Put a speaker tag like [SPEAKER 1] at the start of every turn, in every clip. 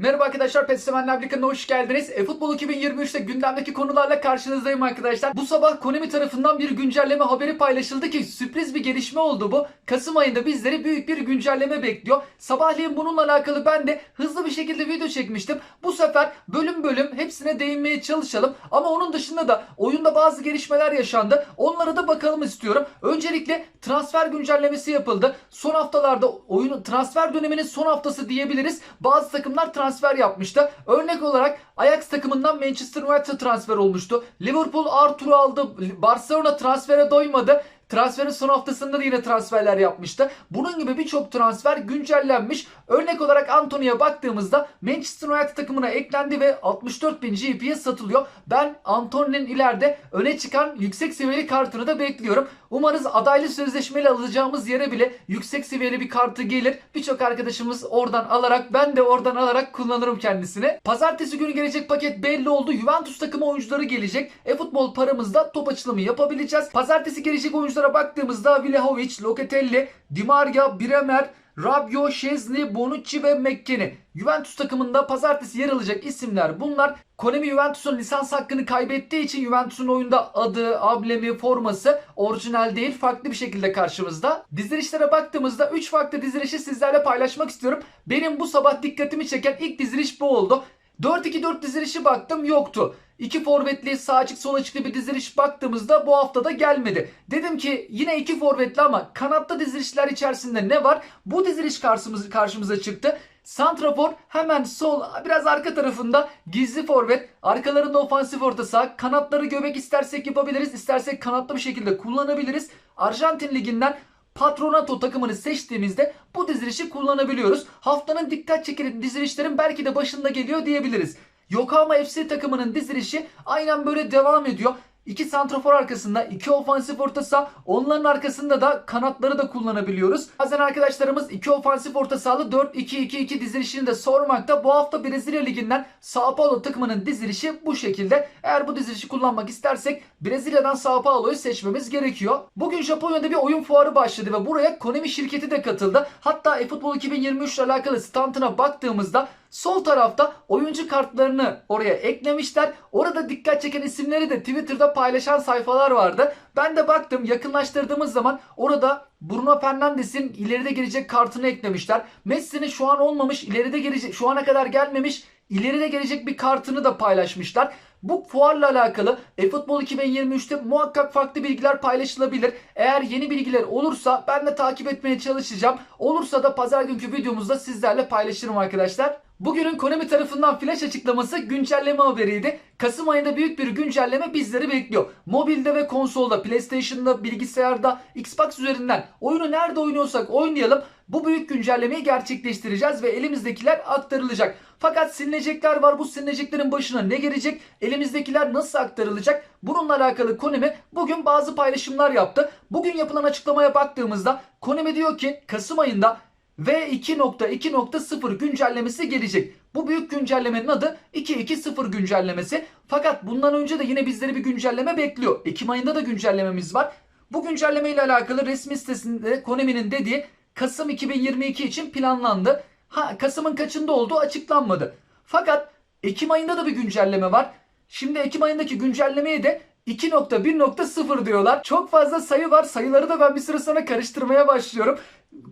[SPEAKER 1] Merhaba arkadaşlar PES Sevenler Birliği'ne hoş geldiniz. E, Futbol 2023'te gündemdeki konularla karşınızdayım arkadaşlar. Bu sabah Konami tarafından bir güncelleme haberi paylaşıldı ki sürpriz bir gelişme oldu bu. Kasım ayında bizleri büyük bir güncelleme bekliyor. Sabahleyin bununla alakalı ben de hızlı bir şekilde video çekmiştim. Bu sefer bölüm bölüm hepsine değinmeye çalışalım. Ama onun dışında da oyunda bazı gelişmeler yaşandı. Onlara da bakalım istiyorum. Öncelikle transfer güncellemesi yapıldı. Son haftalarda oyunun transfer döneminin son haftası diyebiliriz. Bazı takımlar transfer yapmıştı. Örnek olarak Ajax takımından Manchester United transfer olmuştu. Liverpool Arthur'u aldı. Barcelona transfere doymadı. Transferin son haftasında da yine transferler yapmıştı. Bunun gibi birçok transfer güncellenmiş. Örnek olarak Anthony'ye baktığımızda Manchester United takımına eklendi ve 64.000 GP'ye satılıyor. Ben Anthony'nin ileride öne çıkan yüksek seviyeli kartını da bekliyorum. Umarız adaylı sözleşmeyle alacağımız yere bile yüksek seviyeli bir kartı gelir. Birçok arkadaşımız oradan alarak ben de oradan alarak kullanırım kendisini. Pazartesi günü gelecek paket belli oldu. Juventus takımı oyuncuları gelecek. E-futbol paramızda top açılımı yapabileceğiz. Pazartesi gelecek oyunculara baktığımızda Vlahovic, Locatelli, Di Maria, Bremer, Rabiot, Şezni, Bonucci ve McKennie. Juventus takımında pazartesi yer alacak isimler bunlar. Konami Juventus'un lisans hakkını kaybettiği için Juventus'un oyunda adı, ablemi, forması orijinal değil farklı bir şekilde karşımızda. Dizilişlere baktığımızda 3 farklı dizilişi sizlerle paylaşmak istiyorum. Benim bu sabah dikkatimi çeken ilk diziliş bu oldu. 4-2-4 dizilişi baktım yoktu. İki forvetli sağ açık sol açıklı bir diziliş baktığımızda bu haftada gelmedi. Dedim ki yine iki forvetli ama kanatta dizilişler içerisinde ne var? Bu diziliş karşımıza, karşımıza çıktı. Santrafor hemen sol biraz arka tarafında gizli forvet. Arkalarında ofansif orta saha. Kanatları göbek istersek yapabiliriz. istersek kanatlı bir şekilde kullanabiliriz. Arjantin liginden Patronato takımını seçtiğimizde bu dizilişi kullanabiliyoruz. Haftanın dikkat çeken dizilişlerin belki de başında geliyor diyebiliriz. Yokohama FC takımının dizilişi aynen böyle devam ediyor. İki santrafor arkasında, iki ofansif orta saha, onların arkasında da kanatları da kullanabiliyoruz. Bazen arkadaşlarımız iki ofansif orta sahalı 4-2-2-2 dizilişini de sormakta. Bu hafta Brezilya Ligi'nden Sao Paulo takımının dizilişi bu şekilde. Eğer bu dizilişi kullanmak istersek Brezilya'dan Sao Paulo'yu seçmemiz gerekiyor. Bugün Japonya'da bir oyun fuarı başladı ve buraya Konami şirketi de katıldı. Hatta eFootball 2023 ile alakalı standına baktığımızda Sol tarafta oyuncu kartlarını oraya eklemişler. Orada dikkat çeken isimleri de Twitter'da paylaşan sayfalar vardı. Ben de baktım yakınlaştırdığımız zaman orada Bruno Fernandes'in ileride gelecek kartını eklemişler. Messi'nin şu an olmamış, ileride gelecek, şu ana kadar gelmemiş, ileride gelecek bir kartını da paylaşmışlar. Bu fuarla alakalı eFootball 2023'te muhakkak farklı bilgiler paylaşılabilir. Eğer yeni bilgiler olursa ben de takip etmeye çalışacağım. Olursa da pazar günkü videomuzda sizlerle paylaşırım arkadaşlar. Bugünün Konami tarafından flash açıklaması güncelleme haberiydi. Kasım ayında büyük bir güncelleme bizleri bekliyor. Mobilde ve konsolda, PlayStation'da, bilgisayarda, Xbox üzerinden oyunu nerede oynuyorsak oynayalım. Bu büyük güncellemeyi gerçekleştireceğiz ve elimizdekiler aktarılacak. Fakat silinecekler var. Bu silineceklerin başına ne gelecek? Elimizdekiler nasıl aktarılacak? Bununla alakalı Konami bugün bazı paylaşımlar yaptı. Bugün yapılan açıklamaya baktığımızda Konami diyor ki Kasım ayında V2.2.0 güncellemesi gelecek. Bu büyük güncellemenin adı 2.2.0 güncellemesi. Fakat bundan önce de yine bizleri bir güncelleme bekliyor. Ekim ayında da güncellememiz var. Bu güncelleme ile alakalı resmi sitesinde Konami'nin dediği Kasım 2022 için planlandı. Ha Kasım'ın kaçında olduğu açıklanmadı. Fakat Ekim ayında da bir güncelleme var. Şimdi Ekim ayındaki güncellemeye de 2.1.0 diyorlar. Çok fazla sayı var. Sayıları da ben bir süre sonra karıştırmaya başlıyorum.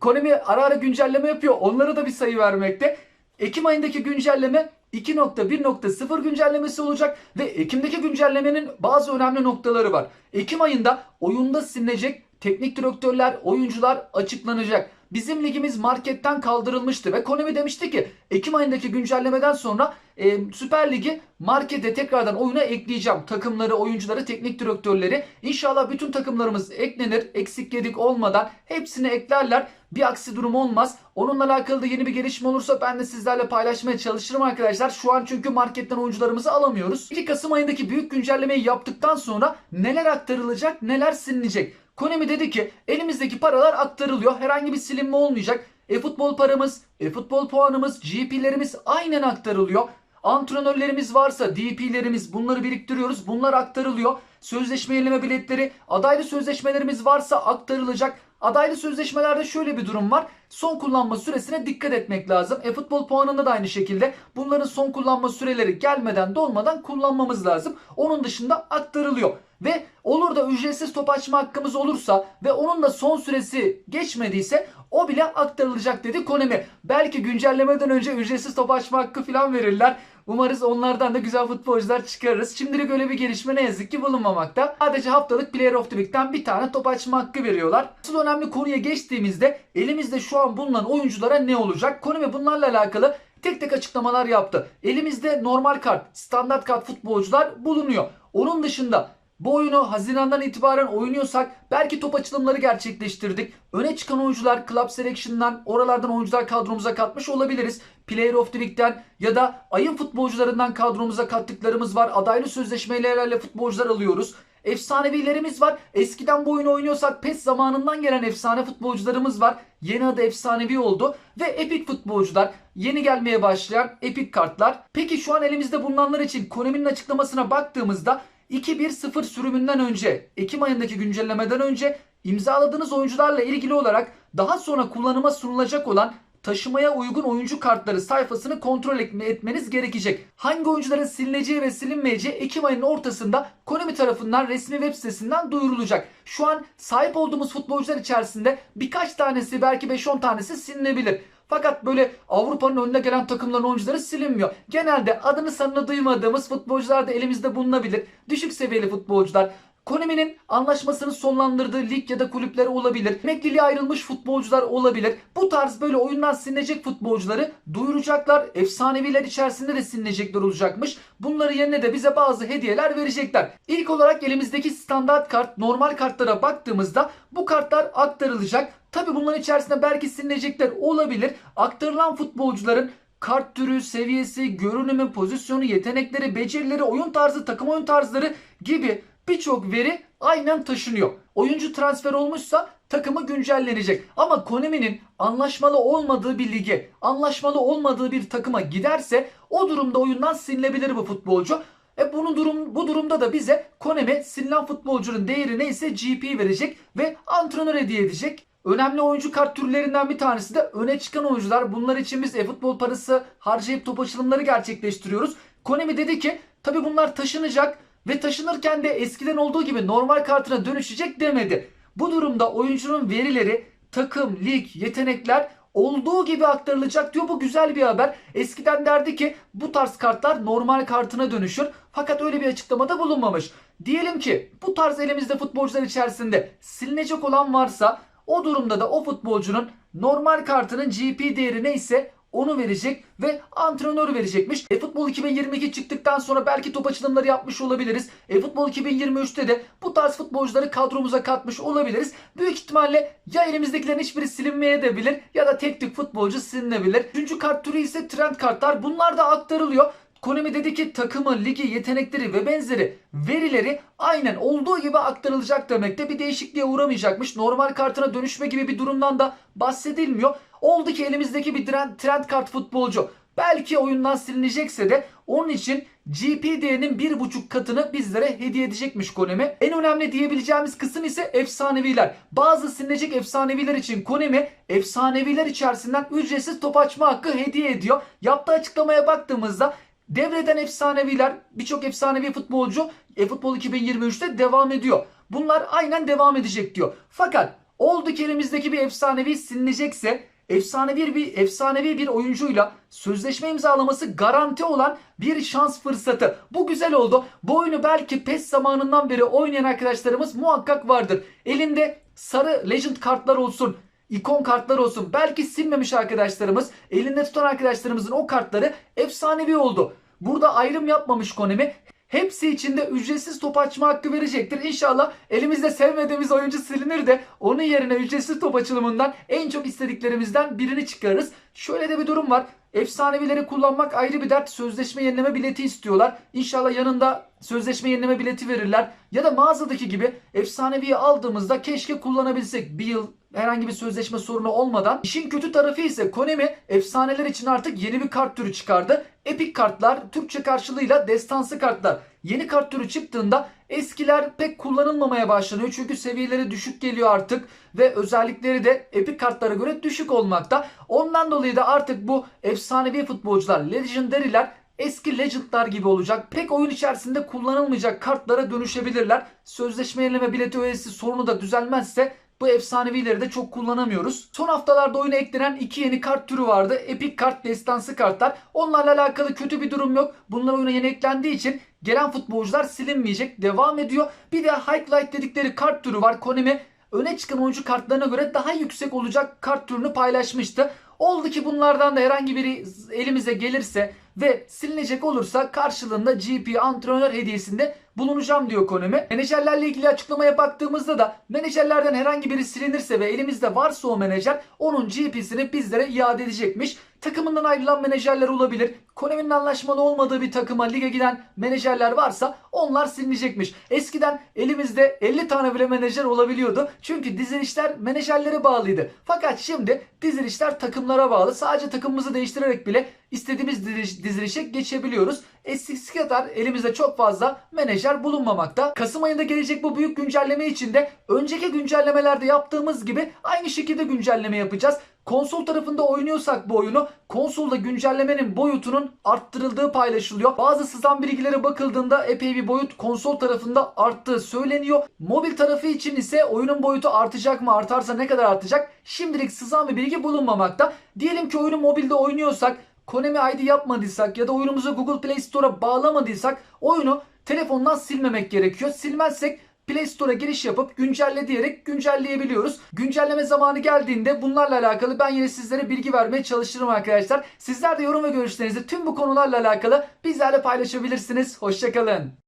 [SPEAKER 1] Konami ara ara güncelleme yapıyor. Onlara da bir sayı vermekte. Ekim ayındaki güncelleme 2.1.0 güncellemesi olacak ve Ekim'deki güncellemenin bazı önemli noktaları var. Ekim ayında oyunda silinecek teknik direktörler, oyuncular açıklanacak. Bizim ligimiz marketten kaldırılmıştı ve Konami demişti ki Ekim ayındaki güncellemeden sonra e, Süper Ligi markete tekrardan oyuna ekleyeceğim. Takımları, oyuncuları, teknik direktörleri. İnşallah bütün takımlarımız eklenir. Eksik gedik olmadan hepsini eklerler. Bir aksi durum olmaz. Onunla alakalı da yeni bir gelişme olursa ben de sizlerle paylaşmaya çalışırım arkadaşlar. Şu an çünkü marketten oyuncularımızı alamıyoruz. 2 Kasım ayındaki büyük güncellemeyi yaptıktan sonra neler aktarılacak, neler silinecek? Konami dedi ki elimizdeki paralar aktarılıyor. Herhangi bir silinme olmayacak. E-futbol paramız, e-futbol puanımız, GP'lerimiz aynen aktarılıyor. Antrenörlerimiz varsa DP'lerimiz bunları biriktiriyoruz. Bunlar aktarılıyor. Sözleşme yenileme biletleri, adaylı sözleşmelerimiz varsa aktarılacak. Adaylı sözleşmelerde şöyle bir durum var. Son kullanma süresine dikkat etmek lazım. E-futbol puanında da aynı şekilde bunların son kullanma süreleri gelmeden dolmadan kullanmamız lazım. Onun dışında aktarılıyor. Ve olur da ücretsiz top açma hakkımız olursa ve onun da son süresi geçmediyse o bile aktarılacak dedi Konemi. Belki güncellemeden önce ücretsiz top açma hakkı falan verirler. Umarız onlardan da güzel futbolcular çıkarırız. Şimdilik öyle bir gelişme ne yazık ki bulunmamakta. Sadece haftalık Player of the Week'ten bir tane top açma hakkı veriyorlar. Asıl önemli konuya geçtiğimizde elimizde şu an bulunan oyunculara ne olacak? Konemi bunlarla alakalı tek tek açıklamalar yaptı. Elimizde normal kart, standart kart futbolcular bulunuyor. Onun dışında bu oyunu Haziran'dan itibaren oynuyorsak belki top açılımları gerçekleştirdik. Öne çıkan oyuncular Club Selection'dan oralardan oyuncular kadromuza katmış olabiliriz. Player of the Week'ten ya da ayın futbolcularından kadromuza kattıklarımız var. Adaylı sözleşmelerle futbolcular alıyoruz. Efsanevilerimiz var. Eskiden bu oyunu oynuyorsak PES zamanından gelen efsane futbolcularımız var. Yeni adı efsanevi oldu. Ve Epic futbolcular. Yeni gelmeye başlayan Epic kartlar. Peki şu an elimizde bulunanlar için Konami'nin açıklamasına baktığımızda 2-1-0 sürümünden önce, Ekim ayındaki güncellemeden önce imzaladığınız oyuncularla ilgili olarak daha sonra kullanıma sunulacak olan taşımaya uygun oyuncu kartları sayfasını kontrol etmeniz gerekecek. Hangi oyuncuların silineceği ve silinmeyeceği Ekim ayının ortasında Konami tarafından resmi web sitesinden duyurulacak. Şu an sahip olduğumuz futbolcular içerisinde birkaç tanesi belki 5-10 tanesi silinebilir. Fakat böyle Avrupa'nın önüne gelen takımların oyuncuları silinmiyor. Genelde adını sanını duymadığımız futbolcular da elimizde bulunabilir. Düşük seviyeli futbolcular. Konami'nin anlaşmasını sonlandırdığı lig ya da kulüpleri olabilir. Emekliliğe ayrılmış futbolcular olabilir. Bu tarz böyle oyundan silinecek futbolcuları duyuracaklar. Efsaneviler içerisinde de silinecekler olacakmış. Bunları yerine de bize bazı hediyeler verecekler. İlk olarak elimizdeki standart kart, normal kartlara baktığımızda bu kartlar aktarılacak. Tabi bunların içerisinde belki silinecekler olabilir. Aktarılan futbolcuların kart türü, seviyesi, görünümü, pozisyonu, yetenekleri, becerileri, oyun tarzı, takım oyun tarzları gibi birçok veri aynen taşınıyor. Oyuncu transfer olmuşsa takımı güncellenecek. Ama Konami'nin anlaşmalı olmadığı bir lige, anlaşmalı olmadığı bir takıma giderse o durumda oyundan silinebilir bu futbolcu. E bunun durum bu durumda da bize Konami silinen futbolcunun değeri neyse GP verecek ve antrenör hediye edecek. Önemli oyuncu kart türlerinden bir tanesi de öne çıkan oyuncular. Bunlar için biz e-futbol parası harcayıp top açılımları gerçekleştiriyoruz. Konami dedi ki tabi bunlar taşınacak ve taşınırken de eskiden olduğu gibi normal kartına dönüşecek demedi. Bu durumda oyuncunun verileri, takım, lig, yetenekler olduğu gibi aktarılacak diyor. Bu güzel bir haber. Eskiden derdi ki bu tarz kartlar normal kartına dönüşür. Fakat öyle bir açıklamada bulunmamış. Diyelim ki bu tarz elimizde futbolcular içerisinde silinecek olan varsa o durumda da o futbolcunun normal kartının GP değeri neyse onu verecek ve antrenör verecekmiş. E-Futbol 2022 çıktıktan sonra belki top açılımları yapmış olabiliriz. E-Futbol 2023'te de bu tarz futbolcuları kadromuza katmış olabiliriz. Büyük ihtimalle ya elimizdekilerin hiçbiri silinmeye de bilir ya da tek tük futbolcu silinebilir. Üçüncü kart türü ise trend kartlar. Bunlar da aktarılıyor. Konami dedi ki takımı, ligi, yetenekleri ve benzeri verileri aynen olduğu gibi aktarılacak demekte. Bir değişikliğe uğramayacakmış. Normal kartına dönüşme gibi bir durumdan da bahsedilmiyor. Oldu ki elimizdeki bir trend, trend kart futbolcu belki oyundan silinecekse de onun için GP değerinin bir buçuk katını bizlere hediye edecekmiş Konemi. En önemli diyebileceğimiz kısım ise efsaneviler. Bazı silinecek efsaneviler için Konemi efsaneviler içerisinden ücretsiz top açma hakkı hediye ediyor. Yaptığı açıklamaya baktığımızda Devreden efsaneviler, birçok efsanevi futbolcu e-futbol 2023'te devam ediyor. Bunlar aynen devam edecek diyor. Fakat oldu ki elimizdeki bir efsanevi silinecekse efsanevi bir efsanevi bir oyuncuyla sözleşme imzalaması garanti olan bir şans fırsatı. Bu güzel oldu. Bu oyunu belki PES zamanından beri oynayan arkadaşlarımız muhakkak vardır. Elinde sarı legend kartlar olsun, ikon kartlar olsun. Belki silmemiş arkadaşlarımız, elinde tutan arkadaşlarımızın o kartları efsanevi oldu. Burada ayrım yapmamış Konami. Hepsi içinde ücretsiz top açma hakkı verecektir. İnşallah elimizde sevmediğimiz oyuncu silinir de onun yerine ücretsiz top açılımından en çok istediklerimizden birini çıkarırız. Şöyle de bir durum var. Efsanevileri kullanmak ayrı bir dert. Sözleşme yenileme bileti istiyorlar. İnşallah yanında sözleşme yenileme bileti verirler. Ya da mağazadaki gibi efsaneviyi aldığımızda keşke kullanabilsek. Bir yıl herhangi bir sözleşme sorunu olmadan. İşin kötü tarafı ise Konami efsaneler için artık yeni bir kart türü çıkardı. Epic kartlar Türkçe karşılığıyla destansı kartlar. Yeni kart türü çıktığında eskiler pek kullanılmamaya başlanıyor. Çünkü seviyeleri düşük geliyor artık ve özellikleri de epik kartlara göre düşük olmakta. Ondan dolayı da artık bu efsanevi futbolcular, legendary'ler eski legendlar gibi olacak. Pek oyun içerisinde kullanılmayacak kartlara dönüşebilirler. Sözleşme yenileme bileti öğesi sorunu da düzelmezse bu efsanevileri de çok kullanamıyoruz. Son haftalarda oyuna eklenen iki yeni kart türü vardı. Epik kart, destansı kartlar. Onlarla alakalı kötü bir durum yok. Bunlar oyuna yeni eklendiği için gelen futbolcular silinmeyecek. Devam ediyor. Bir de Highlight dedikleri kart türü var. Konami öne çıkan oyuncu kartlarına göre daha yüksek olacak kart türünü paylaşmıştı. Oldu ki bunlardan da herhangi biri elimize gelirse ve silinecek olursa karşılığında GP antrenör hediyesinde bulunacağım diyor Konami. Menajerlerle ilgili açıklamaya baktığımızda da menajerlerden herhangi biri silinirse ve elimizde varsa o menajer onun GP'sini bizlere iade edecekmiş. Takımından ayrılan menajerler olabilir. Konami'nin anlaşmalı olmadığı bir takıma lige giden menajerler varsa onlar silinecekmiş. Eskiden elimizde 50 tane bile menajer olabiliyordu. Çünkü dizilişler menajerlere bağlıydı. Fakat şimdi dizilişler takımlara bağlı. Sadece takımımızı değiştirerek bile istediğimiz diziliş, dizilişe geçebiliyoruz. Eskisi kadar elimizde çok fazla menajer bulunmamakta. Kasım ayında gelecek bu büyük güncelleme için de önceki güncellemelerde yaptığımız gibi aynı şekilde güncelleme yapacağız. Konsol tarafında oynuyorsak bu oyunu konsolda güncellemenin boyutunun arttırıldığı paylaşılıyor. Bazı sızan bilgilere bakıldığında epey bir boyut konsol tarafında arttığı söyleniyor. Mobil tarafı için ise oyunun boyutu artacak mı artarsa ne kadar artacak şimdilik sızan bir bilgi bulunmamakta. Diyelim ki oyunu mobilde oynuyorsak Konami ID yapmadıysak ya da oyunumuzu Google Play Store'a bağlamadıysak oyunu telefondan silmemek gerekiyor. Silmezsek Play Store'a giriş yapıp güncelle diyerek güncelleyebiliyoruz. Güncelleme zamanı geldiğinde bunlarla alakalı ben yine sizlere bilgi vermeye çalışırım arkadaşlar. Sizler de yorum ve görüşlerinizi tüm bu konularla alakalı bizlerle paylaşabilirsiniz. Hoşçakalın.